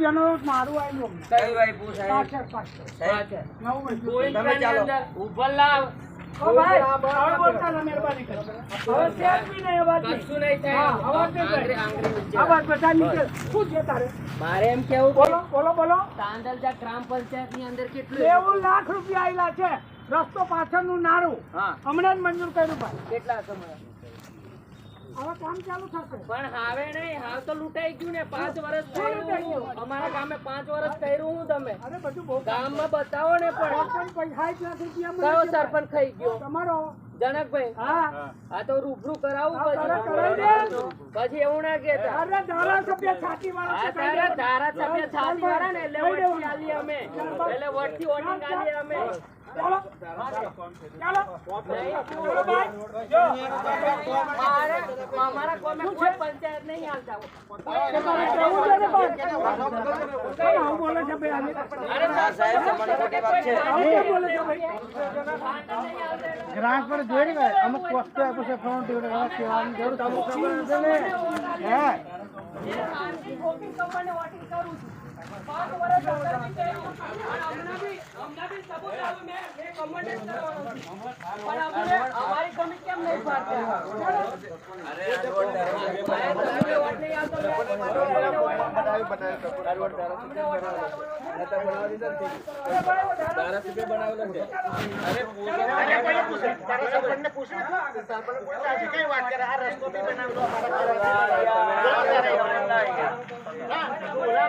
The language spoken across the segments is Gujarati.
રૂપિયાનો મારું આવેલું અમને. કયું આપ્યું સાહેબ પાછળ, પાછળ. સાહેબ. તમે ચાલો. ઉપર લાવ? મારે એમ કેવું બોલો, બોલો, બોલો. તાંદલજા ગ્રામ પંચાયતની અંદર કેટલું નેવું લાખ રૂપિયા આયેલા છે. રસ્તો પાછળનું નારું. હા. હમણાં જ મંજૂર કર્યું ભાઈ. કેટલા સમય હવે કામ ચાલુ થશે. પણ હવે નહીં હાલ તો લૂંટાઈ ગયું ને પાંચ વર્ષ શું લૂંટાઈ થયું ગયું? અમારા ગામે પાંચ વર્ષ કર્યું હું તમે. અરે બધું બહુ ગામમાં બતાવો ને પણ. સરપંચ પૈસા સાઠ લાખ રૂપિયા મને કયો સરપંચ ખાઈ ગયો? તમારો. જનકભાઈ? હા. આ તો રૂબરૂ કરાવું પછી. પછી એવું ના કે ધારાસભ્ય છાતી વાળા ને. એટલે વટથી. અમે. એટલે વટથી ચાલો ચાલો. અમારા ગામે કોઈ પંચાયત નહીં હાલતા. તમારે કહેવું છે ને ભાઈ? કઈ આવું બોલે છે ભાઈ અરે સાહેબ તમારી ખોટી વાત છે. આવું બોલે છે ભાઈ? ગ્રાહક પર જોઈ ને અમુક વસ્તુ આપ્યું છે ફોન ટીવી કહેવાની જરૂર છે. ને હે? વોટિંગ કંપની વોટિંગ કરું છું. પાંચ વર્ષ અંદર બી કર્યું. અને હમણાં બી- હમણાં બી સબૂત આવ્યું. મેં- મેં comment જ કરવાનો છું. પણ અમને અમારી કમિટી કેમ નહીં પાડતા? મારે તમને વોટ નહીં આવતો, મેં તમને વોટ બે વર્ષ નહીં આને કેટલા પાંચ વર્ષ થયા મંદિર મેં બનાવ્યું સાત વર્ષ થયા મંદિર ને મારે મને તારે બનાવજે ભાઈ તું જ બનાવજે આ તો પ્રાઇવેટ મેં બનાવ્યું ભાઈનો ધારાસભ્ય ભીખ માગે. પણ ગ્રાન્ટ નહીં આવતા એવું કે સરપંચ હું વાત આવી કરે છે એમને પૂછો ચાલો ભીખું કા બમતા પરંતુ વોટ તો અમે હાલવાના જ છે ગમે વોટથી વોટિંગ કરીએ એમથી હાલવાના જ છે તમારી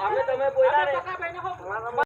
અમે તમે બોલ્યા